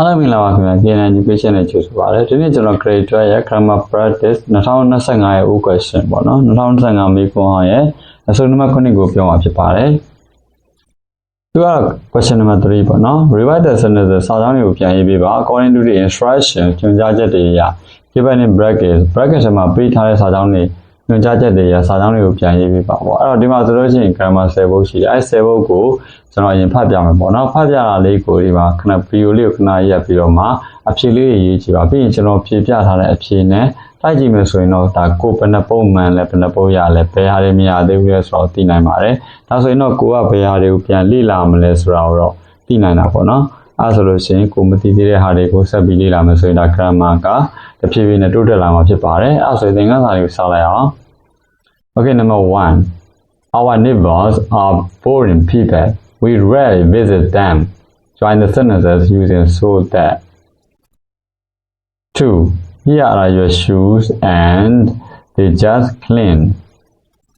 အားလုံးမင်္ဂလာပါခင်ဗျာ KN Education နဲ့ကြိုဆိုပါရစေဒီနေ့ကျွန်တော် grade 12ရဲ့ grammar practice 2025ရဲ့ O question ပေါ့နော်2025မေးခွန်းဟောရဲ့အစုံနံပါတ်9ကိုပြောမှာဖြစ်ပါတယ်သူက question number 3ပေါ့နော် revise the sentence စာကြောင်းတွေကိုပြန်ရေးပေးပါ according to the instruction ညွှန်ကြားချက်တွေအရ given in bracket bracket မှာပေးထားတဲ့စာကြောင်းတွေ ညွှန်ကြားချက်တွေအရစာကြောင်းတွေကိုပြန်ရေးပေးပါပေါ့အဲ့တော့ဒီမှာဆိုလို့ရှိရင် grammar 10ဘုတ်ရှိတယ်အဲ့10ဘုတ်ကိုကျွန်တော်အရင်ဖတ်ပြမယ်ပေါ့နော်ဖတ်ပြတာလေးကိုဒီမှာခဏ video လေးကိုခဏရက်ပြီးတော့မှအဖြေလေးရေးကြည့်ပါပြီးရင်ကျွန်တော်ဖြေပြထားတဲ့အဖြေနဲ့တိုက်ကြည့်မယ်ဆိုရင်တော့ဒါကိုဘယ်နှပုံမှန်လဲဘယ်နှပုံရလဲဘယ်ဟာတွေမရသေးဘူးလဲဆိုတော့သိနိုင်ပါတယ်ဒါဆိုရင်တော့ကိုကဘယ်ဟာတွေကိုပြန်လေ့လာမလဲဆိုတာကိုတော့သိနိုင်တာပေါ့နော်အဲဆိုလို့ရှိရင်ကိုမသိသေးတဲ့ဟာတွေကိုဆက်ပြီးလေ့လာမယ်ဆိုရင်ဒါ grammar ကတဖြည်းဖြည်းနဲ့တိုးတက်လာမှာဖြစ်ပါတယ်အဲဆိုရင်သင်ခန်းစာတွေကိုစလိုက်အောင် Okay number 1 Our neighbors are boring people we rarely visit them join the sentences using so that 2 here are your shoes and they just clean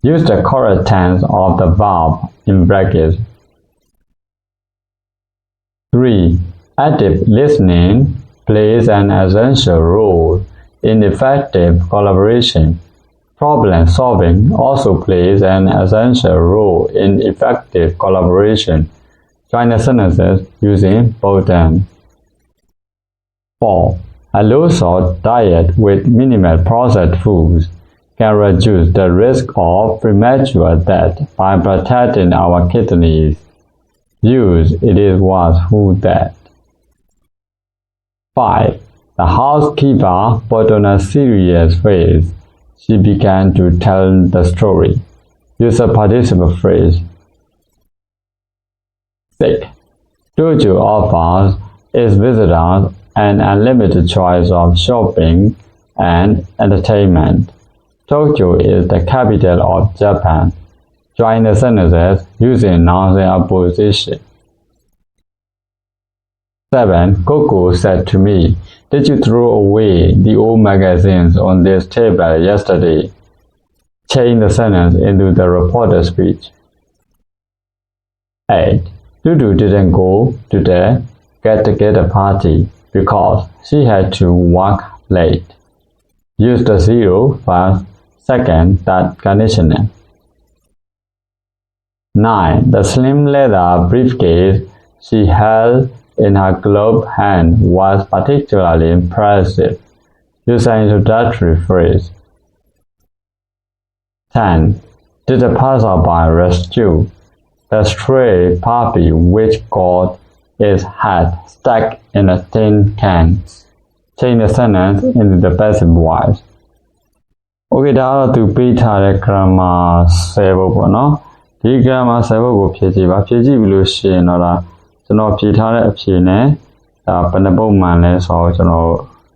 use the correct tense of the verb in brackets 3. Active listening plays an essential role in effective collaboration. Problem solving also plays an essential role in effective collaboration. The sentences using both them. 4. A low-salt diet with minimal processed foods can reduce the risk of premature death by protecting our kidneys. Use it is was who that. 5. The housekeeper put on a serious face. She began to tell the story. Use a participle phrase. 6. Dojo offers its visitors an unlimited choice of shopping and entertainment. Tokyo is the capital of Japan. Join the sentences using nouns in opposition. 7. Coco said to me, Did you throw away the old magazines on this table yesterday? Change the sentence into the reporter's speech. 8. Dudu didn't go to the get-together party because she had to work late. Use the zero first, second, that conditional. 9. The slim leather briefcase she held in her gloved hand was particularly impressive. Use an introductory phrase. 10. Did the passerby rescue the stray puppy which got its head stuck in a tin can? Change the sentence into the passive voice. Okay ဒါကတော့သူပေးထားတဲ့ grammar 10ဘုတ်ပေါ့နော်ဒီ grammar 10ဘုတ်ကိုဖြည့်ကြည့်ပါဖြည့်ကြည့်ပြီလို့ရှိရင်တော့ဒါ ကျွန်တော်ဖြည့်ထားတဲ့အဖြေနဲ့ဒါဘယ်နှပုတ်မှန်လဲဆိုတော့ကျွန်တော်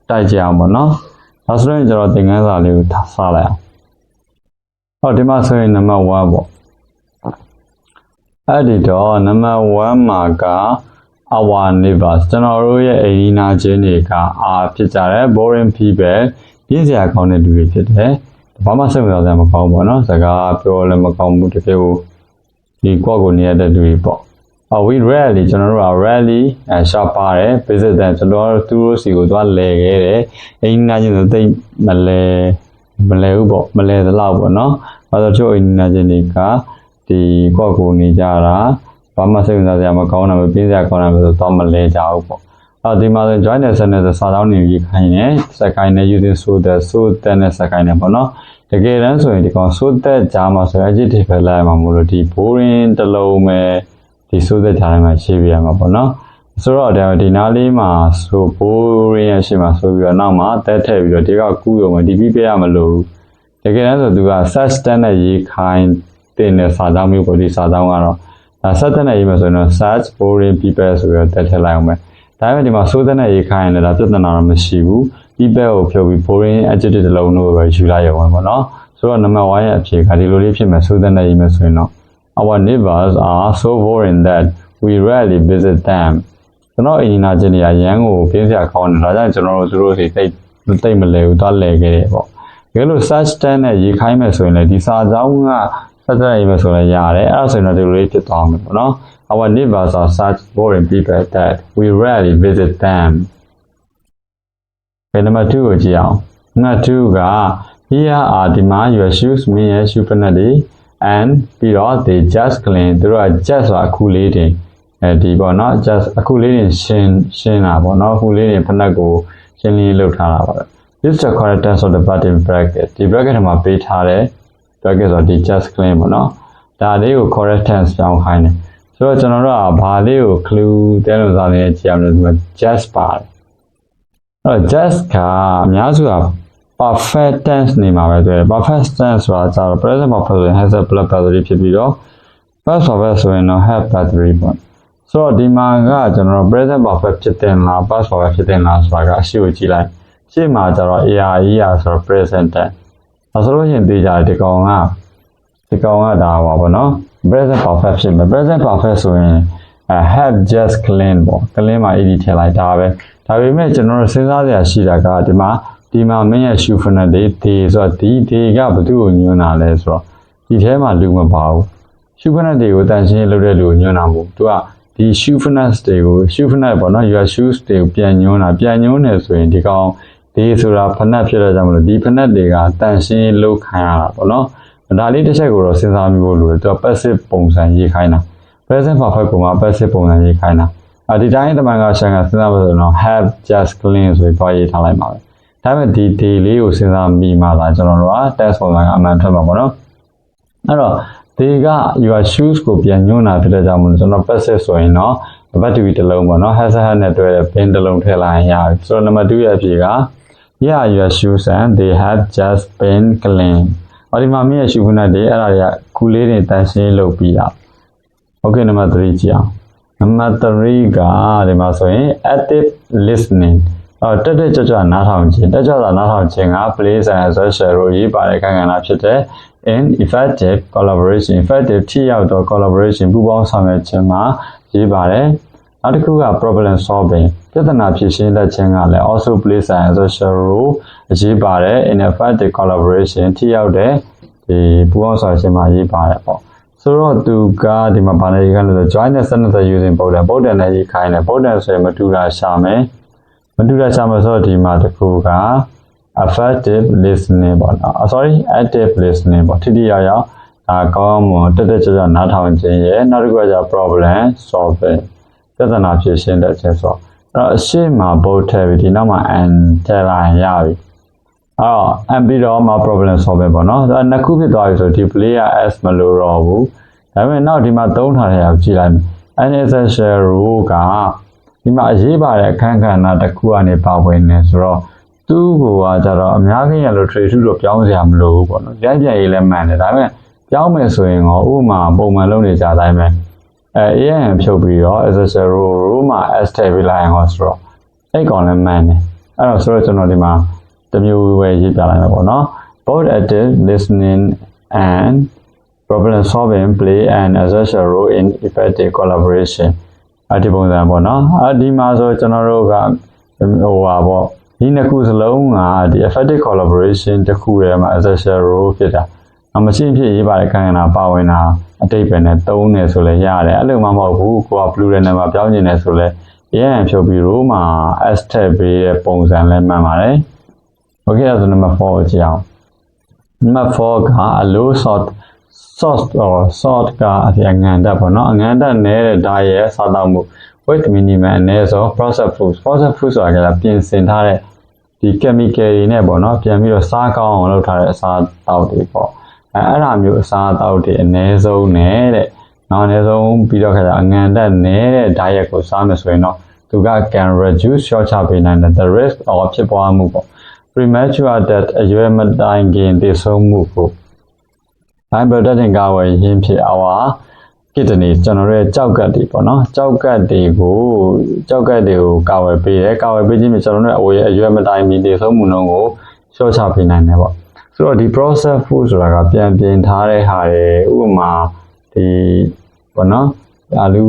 တိုက်ကြအောင်ပေါ့နော်ဒါဆိုရင်ကျွန်တော်သင်ခန်းစာလေးကိုထားစလိုက်အောင်ဟောဒီမှာဆိုရင်နံပါတ်1ပေါ့အဲ့ဒီတော့နံပါတ်1မှာက our neighbors ကျွန်တော်တို့ရဲ့အိမ်နီးနားချင်းတွေကအာဖြစ်ကြတယ် boring people ပြင်းစရာကောင်းတဲ့လူတွေဖြစ်တယ်ဘာမှစိတ်ဝင်စားစရာမကောင်းဘူးပေါ့နော်စကားပြောလည်းမကောင်းဘူးတကယ်ကိုဒီကွက်ကိုနေရတဲ့လူတွေပေါ့အ we rarely ကျွန်တော်တို့က rarely အရှာပါတယ် visit တဲ့ကျွန်တော်တို့သူတို့စီကိုသွားလဲခဲ့တယ်အိမ်နာချင်းဆိုတိတ်မလဲမလဲဘူးပေါ့မလဲသလောက်ပေါ့နော်ဘာလို့ချို့အိမ်နာချင်းတွေကဒီကွက်ကိုနေကြတာဘာမှစိတ်ဝင်စားစရာမကောင်းတာမပြင်းစရာကောင်းတာဆိုတော့မလဲကြဘူးပေါ့အဲဒီမှာဆို join the sentence စာကြောင်းနေရေးခိုင်းတယ်စက်ကိုင်းနဲ့ using so that so that နဲ့စက်ကိုင်းနဲ့ပေါ့နော်တကယ်တမ်းဆိုရင်ဒီကောင် so that ကြားမှာဆို adjective ပဲလိုက်မှာမလို့ဒီ boring တစ်လုံးပဲ ဒီ so that ကြားထဲမှာရှင်းပြရမှာပေါ့နော်ဆိုတော့ဒီနားလေးမှာဆို boring ရရှိမှာဆိုပြီးတော့နောက်မှာတက်ထည့်ပြီးတော့ဒီကကူးရုံပဲဒီပြီးပြရမလို့တကယ်တမ်းဆိုသူက search တက်နဲ့ရေးခိုင်းတင်တဲ့စာကြောင်းမျိုးကိုဒီစာကြောင်းကတော့ဒါ search တက်နဲ့ရေးမှာဆိုရင်တော့ search boring people ဆိုပြီးတော့တက်ထည့်လိုက်အောင်ပဲဒါပေမဲ့ဒီမှာစိုးတဲ့နဲ့ရေးခိုင်းရင်လည်းပြဿနာတော့မရှိဘူး people ကိုဖြုတ်ပြီး boring adjective တစ်လုံးလို့ပဲယူလိုက်ရုံပဲပေါ့နော်ဆိုတော့ number 1ရဲ့အဖြေကဒီလိုလေးဖြစ်မယ်စိုးတဲ့နဲ့ရေးမယ်ဆိုရင်တော့ our neighbors are so boring that we rarely visit them ကျွန်တော်အင်ဂျင်နာချင်းတွေကရန်ကိုပြင်းစရာကောင်းတယ်ဒါကြောင့်ကျွန်တော်တို့သူတို့စီတိတ်တိတ်မလဲဘူးသွားလဲခဲ့တယ်ပေါ့တကယ်လို့ search တန်းနဲ့ရေးခိုင်းမယ်ဆိုရင်လည်းဒီစာကြောင်းကဆက်သက်ရေးမယ်ဆိုလည်းရတယ်အဲ့ဒါဆိုရင်တော့ဒီလိုလေးဖြစ်သွားမယ်ပေါ့နော် our neighbors are such boring people that we rarely visit them ဘယ်နံပါတ်2ကိုကြည့်အောင်နံပါတ်2က here are ဒီမှာ your shoes မင်းရဲ့ shoe ဖက်နဲ့တွေ and ပြီးတော့ they just clean သူတို့က just ဆိုတာအခုလေးတင်အဲဒီပေါ့နော် just အခုလေးတင်ရှင်းရှင်းတာပေါ့နော်အခုလေးတင်ဖက်နဲ့ကိုရှင်းလင်းလုပ်ထားတာပါပဲ this is the correct tense of the button bracket ဒီ bracket ထဲမှာပေးထားတဲ့ bracket ဆိုတော့ဒီ just clean ပေါ့နော်ဒါလေးကို correct tense ပြောင်းခိုင်းတယ်ဆိုတော့ကျွန်တော်တို့ကဘာလေးကို clue တဲလို့စားနေကြည့်ရမလဲဒီမှာ just ပါတယ်အဲ့တော့ just ကအများစုက perfect tense နေမှာပဲတွေ့တယ် perfect tense ဆိုတာကျတော့ present perfect ဆိုရင် has a plus battery ဖြစ်ပြီးတော့ past perfect ဆိုရင်တော့ have battery ပေါ့ဆိုတော့ဒီမှာကကျွန်တော်တို့ present perfect ဖြစ်တဲ့လား past perfect ဖြစ်တဲ့လားဆိုတာကအရှိကိုကြည့်လိုက်ရှေ့မှာကျတော့ ARE ရဆိုတော့ present tense ဒါဆိုလို့ရှိရင်သိကြတယ်ဒီကောင်ကဒီကောင်ကဒါပါဘောနော် present perfect ဖြစ်မယ် present perfect ဆိုရင် have just clean ပေါ့ clean မှာ ed ထည့်လိုက်တာပဲဒါပေမဲ့ကျွန်တော်တို့စဉ်းစားစရာရှိတာကဒီမှာ ဒီမှာမင်းရဲ့ shoe fitness တွေဒီဆိုတော့ဒီဒီကဘသူ့ကိုညွှန်းတာလဲဆိုတော့ဒီထဲမှာလူမပါဘူး shoe fitness တွေကိုတန်ရှင်းလုပ်တဲ့လူကိုညွှန်းတာမဟုတ်သူကဒီ shoe fitness တွေကို shoe fitness ပေါ့နော် your shoes တွေကိုပြန်ညွှန်းတာပြန်ညွှန်းတယ်ဆိုရင်ဒီကောင်ဒီဆိုတာဖနက်ဖြစ်တဲ့ကြောင့်မလို့ဒီဖနက်တွေကတန်ရှင်းလုပ်ခံရတာပေါ့နော်ဒါလေးတစ်ချက်ကိုတော့စဉ်းစားမိဖို့လိုတယ်သူက passive ပုံစံရေးခိုင်းတာ present perfect ကိုမှ passive ပုံစံရေးခိုင်းတာအဒီတိုင်းတမန်ကရှန်ကစဉ်းစားလို့ဆိုတော့ have just clean ဆိုပြီးတွားရေးထားလိုက်ပါပဲ ဒါပေမဲ့ဒီ day လေးကိုစဉ်းစားမိမှလာကျွန်တော်တို့က test ပုံစံကအမှန်ထွက်မှာပေါ့နော်အဲ့တော့ဒီက your shoes ကိုပြန်ညွှန်းတာဖြစ်တဲ့ကြောင့်မလို့ကျွန်တော် passive ဆိုရင်တော့ battery တစ်လုံးပေါ့နော် has hat နဲ့တွဲတဲ့ pin တစ်လုံးထည့်လိုက်ရင်ရပြီဆိုတော့နံပါတ်2ရဲ့အဖြေက yeah your shoes and they have just been clean အော်ဒီမှာမင်းရဲ့ shoe ဖုန်းတွေအဲ့ဒါတွေကကူလေးတွေတန်ရှင်းလုပ်ပြီးတာ okay နံပါတ်3ကြည့်အောင်နံပါတ်3ကဒီမှာဆိုရင် active listening အော်တက်တက်ကြွကြွနားထောင်ခြင်းတက်ကြွတာနားထောင်ခြင်းက place and social role ရေးပါတဲ့ခံကဏ္ဍဖြစ်တဲ့ in effective collaboration effective ထိရောက်သော collaboration ပူးပေါင်းဆောင်ရွက်ခြင်းမှာရေးပါတယ်နောက်တစ်ခုက problem solving ပြဿနာဖြေရှင်းတတ်ခြင်းကလည်း also plays an essential role အရေးပါတယ် in effective collaboration ထိရောက်တဲ့ဒီပူးပေါင်းဆောင်ရွက်ခြင်းမှာရေးပါတယ်ပေါ့ဆိုတော့သူကဒီမှာဗာနေရေးခိုင်းလို့ join the sentence using Bolden Bolden နဲ့ရေးခိုင်းတယ် Bolden ဆိုရင်မတူတာရှာမယ် မတူတာရှာမယ်ဆိုတော့ဒီမှာတစ်ခုက effective listening ပေါ့နော် sorry active listening ပေါ့ထိထိရောက်ရောက်ဒါကောင်းမွန်တက်တက်ကြွကြွနားထောင်ခြင်းရဲ့နောက်တစ်ခုကကျ problem solving ပြဿနာဖြေရှင်းတဲ့ခြင်းဆိုတော့အရှိမ both ထည့်ပြီးဒီနောက်မှာ and ထည့်လိုက်ရပြီအော် and ပြီးတော့မှ problem solving ပေါ့နော်ဒါနှစ်ခုဖြစ်သွားပြီဆိုဒီ player s မလို့တော့ဘူးဒါပေမဲ့နောက်ဒီမှာသုံးထားတဲ့အောင်ကြည့်လိုက်မယ် unessential rule က ဒီမှာအရေးပါတဲ့အခန်းကဏ္ဍတစ်ခုကနေပါဝင်နေဆိုတော့သူ့ကိုကကြတော့အများကြီးရလို့ trade တော့ပြောင်းစရာမလိုဘူးပေါ့နော်ပြန်ပြန်ရေးလဲမှန်တယ်ဒါပေမဲ့ပြောင်းမယ်ဆိုရင်တော့ဥပမာပုံမှန်လုပ်နေကြတိုင်းပဲအဲ AN ဖြုတ်ပြီးတော့ SSL row row မှာ S ထည့်ပြီးလိုက်အောင်ဆိုတော့အဲ့ကောင်လည်းမှန်တယ်အဲ့တော့ဆိုတော့ကျွန်တော်ဒီမှာတစ်မျိုးပဲရေးပြလိုက်မယ်ပေါ့နော် both active listening and problem solving play an essential role in effective collaboration အဒီပုံစံပေါ့နော်အဒီမှာဆိုကျွန်တော်တို့ကဟိုပါပေါ့ဒီနှစ်ခုစလုံးကဒီ effective collaboration တစ်ခုထဲမှာ essential role ဖြစ်တာအမရှင်းဖြစ်ရေးပါတဲ့ခံရတာပါဝင်တာအတိတ်ပဲနဲ့သုံးတယ်ဆိုလဲရတယ်အဲ့လိုမှမဟုတ်ဘူးကိုက plural နဲ့မှာပြောင်းကျင်တယ်ဆိုလဲ AN ဖြုတ်ပြီး row မှာ s ထည့်ပေးတဲ့ပုံစံလဲမှန်ပါတယ် okay အဲ့ဒါဆို number 4ကိုကြည့်အောင် number 4ကအလို sort sort or sort ကအပြငန်တက်ပေါ့နော်အငန်တက်နဲတဲ့ဓာတ်ရဲ့စားတော့မှု with minimum အနည်းဆုံး processed food processed food ဆိုတာကပြင်ဆင်ထားတဲ့ဒီ chemical တွေနဲ့ပေါ့နော်ပြန်ပြီးတော့စားကောင်းအောင်လုပ်ထားတဲ့အစားတောက်တွေပေါ့အဲအဲ့ဒါမျိုးအစားတောက်တွေအနည်းဆုံးနဲ့တဲ့နောက်အနည်းဆုံးပြီးတော့ခါကျအငန်တက်နဲတဲ့ diet ကိုစားမယ်ဆိုရင်တော့သူက can reduce ရှော့ချပေးနိုင်တဲ့ the risk of ဖြစ်ပွားမှုပေါ့ premature death အရွယ်မတိုင်ခင်သေဆုံးမှုကို high protein ကာဝယ်ရင်းဖြစ်အောင် kidney ကျွန်တော်တို့ရဲ့ကြောက်ကတ်တွေပေါ့နော်ကြောက်ကတ်တွေကိုကြောက်ကတ်တွေကိုကာဝယ်ပေးတယ်ကာဝယ်ပေးခြင်းဖြင့်ကျွန်တော်တို့ရဲ့အဝေးအရွယ်မတိုင်မီသေဆုံးမှုနှုန်းကိုလျှော့ချပေးနိုင်တယ်ပေါ့ဆိုတော့ဒီ process food ဆိုတာကပြန်ပြင်ထားတဲ့ဟာတွေဥပမာဒီပေါ့နော်အာလူ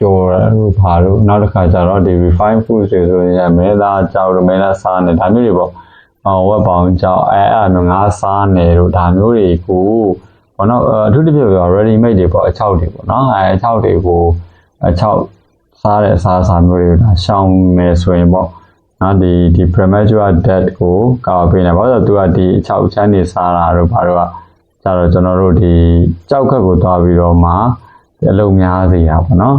ကျော်တို့ဘာတို့နောက်တစ်ခါကျတော့ဒီ refined food တွေဆိုရင်မဲသားကြောက်တို့မဲသားစားနေဒါမျိုးတွေပေါ့ အော်ဝက်ပေါင်ကြောက်အဲအဲ့အမျိုးငါးစားနေတို့ဒါမျိုးတွေကိုပေါ့နော်အထူးသဖြင့်ပြော ready made တွေပေါ့အချောက်တွေပေါ့နော်အဲအချောက်တွေကိုအချောက်စားတဲ့အစားအစာမျိုးတွေကိုဒါရှောင်မယ်ဆိုရင်ပေါ့နော်ဒီဒီ premature death ကိုကာဝပေးနေပါတော့သူကဒီအချောက်ချမ်းနေစားတာတို့ဘာတို့ကကြတော့ကျွန်တော်တို့ဒီကြောက်ခက်ကိုတွားပြီးတော့မှအလုံးများစေတာပေါ့နော်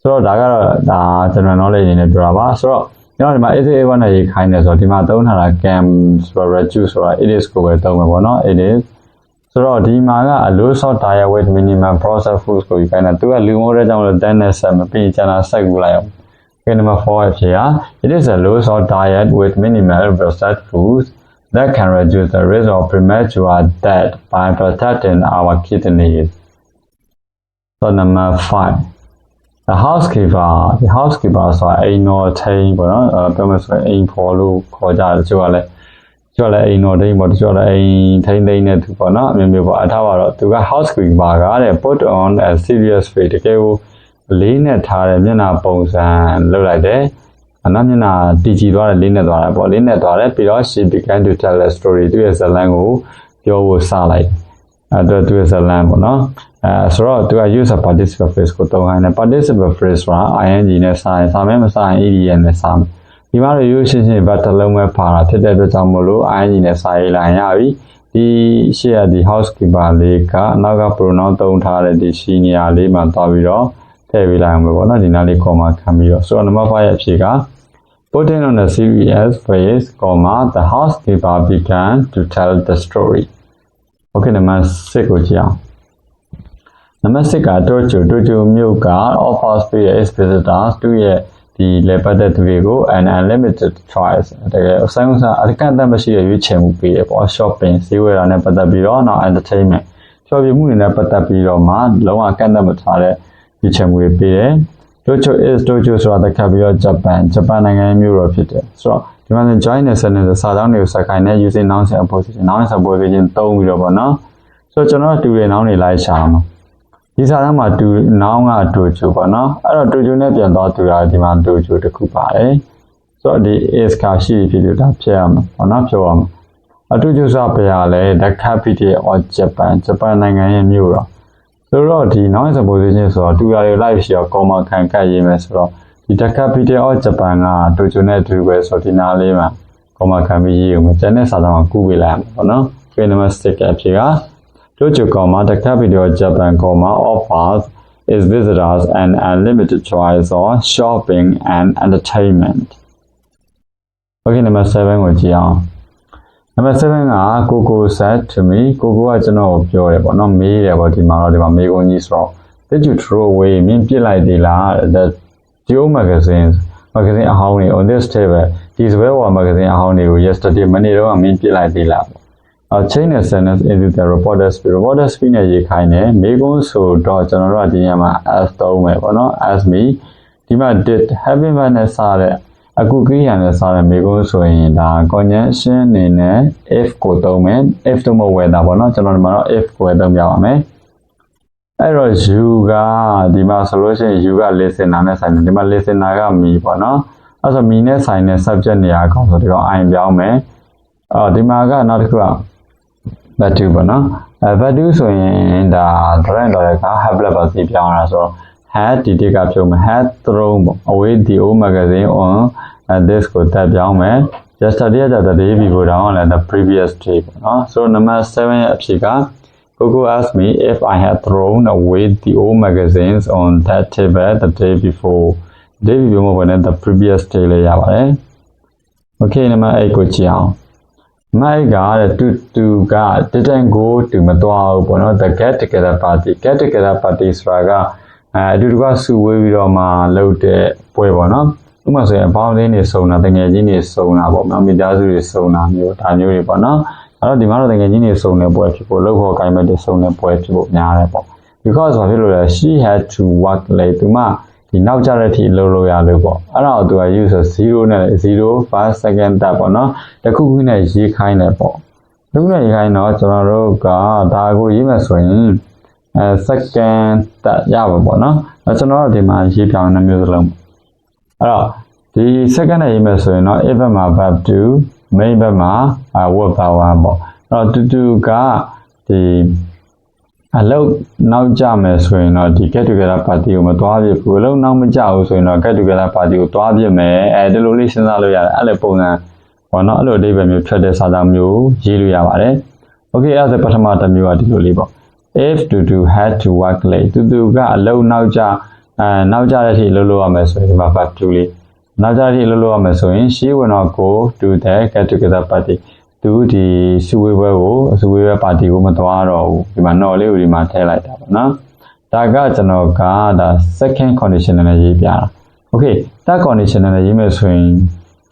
ဆိုတော့ဒါကတော့ဒါကျွန်တော် knowledge အနေနဲ့ပြောတာပါဆိုတော့ ကျွန်တော်ဒီမှာ SA1 နဲ့ရေးခိုင်းတယ်ဆိုတော့ဒီမှာသုံးထားတာ cam ဆိုတော့ reduce ဆိုတာ it is ကိုပဲသုံးမယ်ပေါ့နော် it is ဆိုတော့ဒီမှာက low salt diet with minimum processed foods ကိုယူခိုင်းတာသူကလူမိုးတဲ့ကြောင့်လို့ then နဲ့ဆက်မပြီးကျန်တာဆက်ကူလိုက်အောင် Okay number 4ဖြစ်ရ it is a low salt diet with minimal processed foods that can reduce the risk of premature death by protecting our kidneys so number 5 the housekeeper the housekeeper ဆိုတာအိမ်တော်ထိန်ပေါ့နော်အဲပြောမယ်ဆိုရင်အိမ်ဖော်လို့ခေါ်ကြတယ်တချို့ကလည်းတချို့လည်းအိမ်တော်ထိန်ပေါ့တချို့လည်းအိမ်ထိန်ထိန်နဲ့သူပေါ့နော်အမျိုးမျိုးပေါ့အထားပါတော့သူက housekeeper ကတဲ့ put on a serious face တကယ်ကိုလေးနဲ့ထားတဲ့မျက်နှာပုံစံလုပ်လိုက်တယ်အနောက်မျက်နှာတည်ကြည်သွားတယ်လေးနဲ့သွားတယ်ပေါ့လေးနဲ့သွားတယ်ပြီးတော့ she began to tell a story သူရဲ့ဇာတ်လမ်းကိုပြောဖို့စလိုက် အဲ့တော့သူရဲ့ဇာတ်လမ်းပေါ့နော်အဲဆိုတော့သူက use a participle phrase ကိုသုံးခိုင်းတယ် participle phrase ဆိုတာ ing နဲ့စာရင်စာမဲမစာရင် ed နဲ့စာမယ်ဒီမှာရိုးရှင်းရှင်းဘတ်တစ်လုံးပဲပါတာဖြစ်တဲ့အတွက်ကြောင့်မို့လို့ ing နဲ့စာရေးလိုက်ရပြီဒီရှေ့ရဒီ housekeeper လေးကအနောက်က pronoun သုံးထားတဲ့ဒီ she နေရာလေးမှာသွားပြီးတော့ထည့်ပေးလိုက်အောင်ပဲပေါ့နော်ဒီနားလေး comma ခံပြီးတော့ဆိုတော့ number 5ရဲ့အဖြေက Putting on a serious face, comma, the housekeeper began to tell the story. Okay, နံပါတ်6ကိုကြည့်အောင်နံပါတ်6ကတိုချိုတိုချိုမြို့က offers ပေးတဲ့ visitors သူ့ရဲ့ဒီလေပတ်တဲ့သူတွေကို an unlimited choice တကယ်အဆိုင်အစားအကန့်အသတ်မရှိတဲ့ရွေးချယ်မှုပေးတယ်ပေါ့ shopping ဈေးဝယ်တာနဲ့ပတ်သက်ပြီးတော့နောက် entertainment ချော်ပြမှုတွေနဲ့ပတ်သက်ပြီးတော့မှလုံးဝကန့်သတ်မထားတဲ့ရွေးချယ်မှုတွေပေးတယ် Tokyo is Tokyo ဆိုတာတခါပြီးတော့ Japan Japan နိုင်ငံရဲ့မြို့တော်ဖြစ်တယ်ဆိုတော့ ဒီမှာ join နဲ့ sentence စာကြောင်းတွေကိုစက်ခိုင်းနေ using noun and opposition noun and opposition သုံးပြီးတော့ပေါ့နော်ဆိုတော့ကျွန်တော်တူတဲ့ noun တွေလိုက်ရှာမှာဒီစာတမ်းမှာတူ noun က Tokyo ပေါ့နော်အဲ့တော့ Tokyo နဲ့ပြန်သွားတူတာဒီမှာ Tokyo တစ်ခုပါတယ်ဆိုတော့ဒီ is ကရှိဖြစ်လို့ဒါဖြစ်ရမှာပေါ့နော်ပြောရမှာအတူတူဆိုပြရလဲ the capital of Japan Japan နိုင်ငံရဲ့မြို့တော်ဆိုတော့ဒီ noun supposition ဆိုတော့တူရတွေ live ရှိတော့ comma ခံကတ်ရေးမယ်ဆိုတော့ ဒီ the capital of Japan ကတိုကျိုနဲ့အတူပဲဆိုတော့ဒီနားလေးမှာ comma ခံပြီးရေးအောင်ကျန်တဲ့စာသားမှာကူးပေးလိုက်အောင်ပေါ့နော် page number 6အဖြစ်က Tokyo, comma, the capital of Japan, comma, offers its visitors an unlimited choice of shopping and entertainment. Okay, number 7ကိုကြည့်အောင် number 7ကကိုကို said to me ကိုကိုကကျွန်တော်ကိုပြောတယ်ပေါ့နော်မေးတယ်ပေါ့ဒီမှာတော့ဒီမှာမေးခွန်းကြီးဆိုတော့ did you throw away မင်းပြစ်လိုက်သေးလား the Geo magazine magazine အဟောင်းတွေ on this table ဒီစပွဲပေါ် magazine အဟောင်းတွေကို yesterday မနေ့တော့မင်းပြစ်လိုက်သေးလားပေါ့အချင်းနဲ့ sentence into the reporter speed reporter speed နဲ့ရေးခိုင်းတယ်မေးခွန်းဆိုတော့ကျွန်တော်တို့ကဒီညမှာ as သုံးမယ်ပေါ့နော် as me ဒီမှာ did having verb နဲ့စတဲ့အခုကိရိယာနဲ့စားတဲ့မိကုန်းဆိုရင်ဒါ conjunction အနေနဲ့ if ကိုသုံးမယ် if တို့မဟုတ် whether ပေါ့နော်ကျွန်တော်ဒီမှာတော့ if ကိုသုံးပြပါမယ် အဲ့တော့ you ကဒီမှာဆိုလို့ရှိရင် you က listener နဲ့ဆိုင်တယ်ဒီမှာ listener က me ပေါ့နော်အဲ့ဆို me နဲ့ဆိုင်တဲ့ subject နေရာအကောင့်ဆိုဒီတော့ I ပြောင်းမယ်အော်ဒီမှာကနောက်တစ်ခုက value ပေါ့နော်အဲ value ဆိုရင်ဒါ direct တော့က have လက်ပါစီပြောင်းရတာဆိုတော့ had ဒီတိကပြုံးမယ် had thrown ပေါ့ away the old magazine on uh, this ကိုတက်ပြောင်းမယ် yesterday က the day before တောင်းလည်း the previous day ပေါ့နော် so number 7ရဲ့အဖြေက Google asked me if I had thrown away the old magazines on that table the day before day before မဟုတ်ဘဲ the previous day လေးရပါတယ် okay number 8ကိုကြည့်အောင်မိုက်ကတဲ့တူတူက didn't go to မသွားဘူးပေါ့နော် the get together party get together party ဆိုတာကအဲအတူတူကစုဝေးပြီးတော့မှလုပ်တဲ့ပွဲပေါ့နော်ဥပမာဆိုရင်အပေါင်းအသင်းတွေစုံတာတငယ်ချင်းတွေစုံတာပေါ့နော်မိသားစုတွေစုံတာမျိုးဒါမျိုးတွေပေါ့နော် အဲ့တော့ဒီမှာတော့တငယ်ချင်းတွေစုံတဲ့ပွဲဖြစ်ဖို့လောက်ခေါ်ကိုင်းမဲ့တွေစုံတဲ့ပွဲဖြစ်ဖို့များတယ်ပေါ့ because ဘာဖြစ်လို့လဲ she had to work လေသူမဒီနောက်ကျတဲ့အထိလုပ်လို့ရလို့ပေါ့အဲ့ဒါကိုသူက use 0နဲ့0 first second that ပေါ့နော်တခုခုနဲ့ရေးခိုင်းတယ်ပေါ့တခုနဲ့ရေးခိုင်းတော့ကျွန်တော်တို့ကဒါကိုရေးမယ်ဆိုရင်အဲ second တက်ရပါပေါ့နော်အဲကျွန်တော်တို့ဒီမှာရေးပြောင်းတဲ့မျိုးစလုံးအဲ့တော့ဒီ second နဲ့ရေးမယ်ဆိုရင်တော့ if ဘက်မှာ verb to main ဘက်မှာ verb verb 1ပေါ့အဲ့တော့တူတူကဒီအလုပ်နောက်ကျမယ်ဆိုရင်တော့ဒီ get together party ကိုမသွားပြဘူးအလုပ်နောက်မကျဘူးဆိုရင်တော့ get together party ကိုသွားပြမယ်အဲဒီလိုလေးစဉ်းစားလို့ရတယ်အဲ့လိုပုံစံပေါ့နော်အဲ့လိုအဓိပ္ပာယ်မျိုးထွက်တဲ့စာသားမျိုးရေးလို့ရပါတယ် okay အဲ့ဒါဆိုပထမတစ်မျိုးကဒီလိုလေးပေါ့ if to do had to work late တူတူကအလုပ်နောက်ကျအဲနောက်ကျတဲ့အထိလုပ်လို့ရမယ်ဆိုရင်ဒီမှာ verb to လေး နောက်ကျတဲ့အထိလုပ်လို့ရမယ်ဆိုရင် she will not go to the get together party သူဒီစုဝေးပွဲကိုစုဝေးပွဲပါတီကိုမသွားတော့ဘူးဒီမှာ not လေးကိုဒီမှာထည့်လိုက်တာပေါ့နော်ဒါကကျွန်တော်ကဒါ second condition နဲ့ရေးပြတာ okay that condition နဲ့ရေးမယ်ဆိုရင်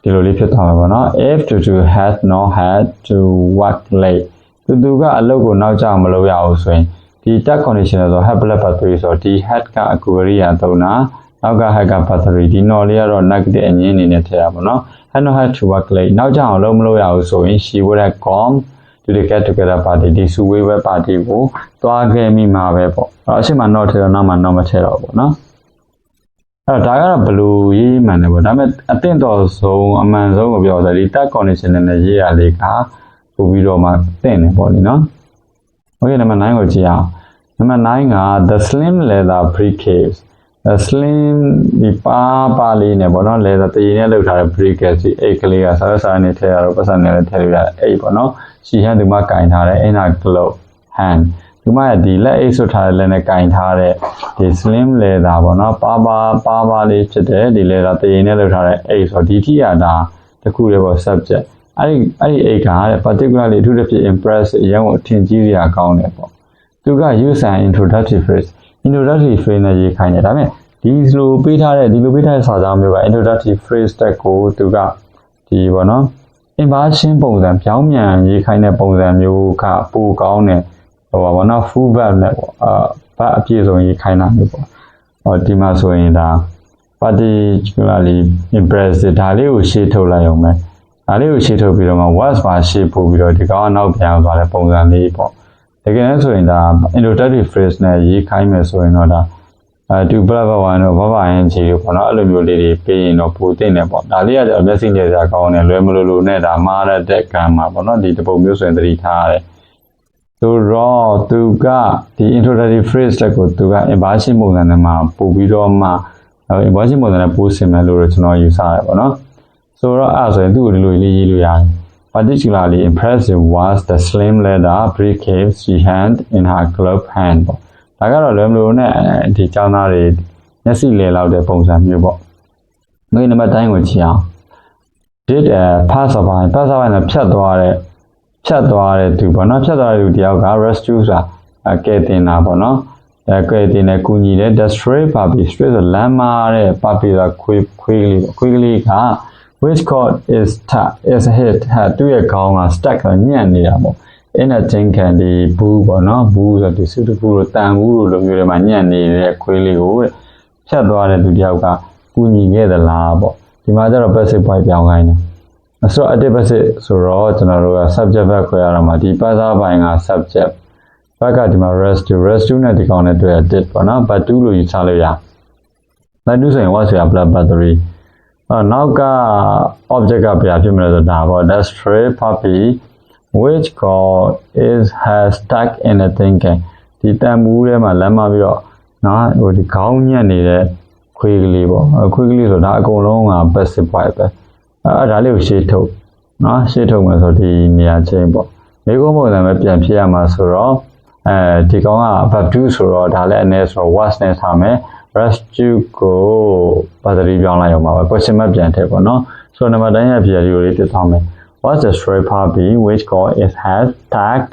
ဒီလိုလေးဖြစ်သွားမှာပေါ့နော် if to do had not had to work late သူသူကအလုပ်ကိုနောက်ကျမလုပ်ရဘူးဆိုရင်ဒီ tag condition ဆိုတော့ have plus battery ဆိုတော့ဒီ had ကအကူရိယာသုံးတာ နောက်က had က battery ဒီ not လေးကတော့ negative အငင်းအနေနဲ့ထည့်ရပါတော့ had not had to work late နောက်ကျအောင်လုပ်မလုပ်ရဘူးဆိုရင် she would have gone to the get together party ဒီစုဝေးပွဲ party ကိုသွားခဲ့မိမှာပဲပေါ့အဲ့တော့အရှိမ not ထည့်တော့နောက်မှ not မထည့်တော့ဘူးเนาะအဲ့တော့ဒါကတော့ဘလူးရေးမှန်တယ်ပေါ့ဒါပေမဲ့အသင့်တော်ဆုံးအမှန်ဆုံးကိုပြောတယ်ဒီ tag condition နဲ့ရေးရလေးကပို့ပြီးတော့မှတင့်တယ်ပေါ့လေနော်။ Okay နံပါတ်9ကိုကြည့်အောင်။နံပါတ်9က the slim leather briefcase the slim ဒီပါပါလေးနဲ့ပေါ့နော် leather တည်နဲ့လောက်ထားတဲ့ briefcase ဒီအိတ်ကလေးကစားစားနဲ့ထည့်ရတော့ပတ်စံနဲ့လည်းထည့်လို့ရတယ်အိတ်ပေါ့နော်။ရှီဟန်ဒီမှာကင်ထားတဲ့ inner glove hand ဒီမှာဒီလက်အိတ်ဆွထားတဲ့လက်နဲ့ကင်ထားတဲ့ဒီ slim leather ပေါ့နော်ပါပါပါပါလေးဖြစ်တဲ့ဒီ leather တည်နဲ့လောက်ထားတဲ့အိတ်ဆိုတော့ဒီထိရတာတခုလေးပေါ့ subject အဲ့ဒီအဲ့ဒီအိတ်ကတဲ့ particularly အထူးသဖြင့် impress အရင်ကအထင်ကြီးစရာကောင်းတယ်ပေါ့သူက use an introductory phrase introductory phrase နဲ့ရေးခိုင်းတယ်ဒါပေမဲ့ဒီလိုပေးထားတဲ့ဒီလိုပေးထားတဲ့စာကြောင်းမျိုးက introductory phrase တက်ကိုသူကဒီပေါ့နော် inversion ပုံစံပြောင်းပြန်ရေးခိုင်းတဲ့ပုံစံမျိုးကပိုကောင်းတယ်ဟိုပါဘောနော် full verb နဲ့ပေါ့အာ verb အပြည့်စုံရေးခိုင်းတာမျိုးပေါ့ဟောဒီမှာဆိုရင်ဒါ particularly impressive ဒါလေးကိုရှေ့ထုတ်လိုက်အောင်မယ်ဒါလေးကိုရှေ့ထုတ်ပြီးတော့မှ was ပါရှေ့ပို့ပြီးတော့ဒီကောင်ကနောက်ပြန်သွားတဲ့ပုံစံလေးပေါ့ တကယ်လို့ဆိုရင်ဒါ introductory phrase နဲ့ရေးခိုင်းမယ်ဆိုရင်တော့ဒါအဲတူ blah blah blah တော့ဘာဘာအင်ဂျီလို့ပေါ့နော်အဲ့လိုမျိုးလေးတွေပေးရင်တော့ပိုတင်တယ်ပေါ့ဒါလေးကတော့မျက်စိနဲ့စရာကောင်းတယ်လွယ်မလို့လို့နဲ့ဒါမှားတဲ့ကံမှာပေါ့နော်ဒီတပုံမျိုးဆိုရင်သတိထားရတယ်သူတော့သူကဒီ introductory phrase တက်ကိုသူက inversion ပုံစံနဲ့မှာပို့ပြီးတော့မှ inversion ပုံစံနဲ့ပို့ဆင်မယ်လို့ကျွန်တော်ယူဆရတယ်ပေါ့နော်ဆိုတော့အဲ့ဆိုရင်သူ့ကိုဒီလိုလေးရေးလို့ရတယ် particularly impressive was the slim leather briefcase she had in her glove hand ပေါ့ဒါကတော့လွယ်မလို့နဲ့ဒီចောင်းသားတွေမျက်စိလည်လောက်တဲ့ပုံစံမျိုးပေါ့ငွေနံပါတ်တိုင်းကိုကြည့်အောင် did a pass by pass by နဲ့ဖြတ်သွားတဲ့ဖြတ်သွားတဲ့သူပေါ့နော်ဖြတ်သွားတဲ့သူတယောက်က rescue ဆိုတာကဲတင်တာပေါ့နော်အဲကဲတင်နဲ့ကူညီတဲ့ destroy puppy straight ဆိုလမ်းမာတဲ့ puppy ဆိုတာခွေးခွေးကလေးပေါ့ခွေးကလေးက which cord is stuck is hit ဟာသူ့ရဲ့ခေါင်းက stuck ကညံ့နေတာပေါ့ in a tin can ဒီဘူးပေါ့နော်ဘူးဆိုဒီစုတဘူးလို့တန်ဘူးလို့လိုမျိုးတွေမှာညံ့နေတဲ့ခွေးလေးကိုဖြတ်သွားတဲ့သူတယောက်ကကူညီခဲ့သလားပေါ့ဒီမှာကျတော့ passive voice ပြောင်းခိုင်းတယ်ဆိုတော့ active passive ဆိုတော့ကျွန်တော်တို့က subject verb ခွဲရတာမှာဒီ passive ဘိုင်က subject ဘက်ကဒီမှာ rest to rest to နဲ့ဒီကောင်နဲ့တွေ့ရ did ပေါ့နော် but to လို့ယူချလို့ရ but to ဆိုရင် what ဆိုရ blood battery အော် နောက်က object ကဘယ်ဖြစ်မလဲဆိုတော့ဒါပေါ့ that stray puppy which god is has stuck in a thinking ဒီတန်ဘူးထဲမှာလမ်းမပြီးတော့နော်ဟိုဒီခေါင်းညက်နေတဲ့ခွေးကလေးပေါ့ခွေးကလေးဆိုတော့ဒါအကုန်လုံးက passive voice ပဲအဲဒါလေးကိုရှေ့ထုတ်နော်ရှေ့ထုတ်မယ်ဆိုဒီနေရာချင်းပေါ့မိကုန်းပုံစံပဲပြန်ဖြစ်ရမှာဆိုတော့အဲဒီကောင်က verb to ဆိုတော့ဒါလည်းအနေဆိုတော့ was နဲ့ထားမယ် rescue ကိုဘာသာရေးပြောင်းလိုက်အောင်ပါပဲ question mark ပြန်ထည့်ပေါ့နော်ဆိုတော့နံပါတ်တိုင်းရပြည်လေးကိုလေးပြထားမယ် what's the stray puppy which call is has tagged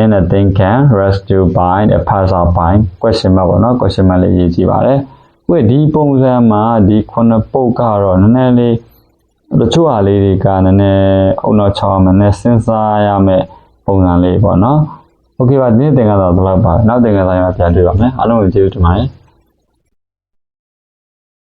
in a thing can rescue by a passerby question mark ပေါ့နော် question mark လေးရေးကြည့်ပါတယ်ဝိဒီပုံစံမှာဒီခုနှစ်ပုတ်ကတော့နည်းနည်းလေးတချို့ဟာလေးတွေကနည်းနည်းအုံနောက်ချောင်းမနဲ့စဉ်းစားရမယ့်ပုံစံလေးပေါ့နော်โอเคပါဒီနေ့သင်ခန်းစာတော့တော့ပါနောက်သင်ခန်းစာမှာပြန်တွေ့ပါမယ်အားလုံးကိုကျေးဇူးတင်ပါတယ်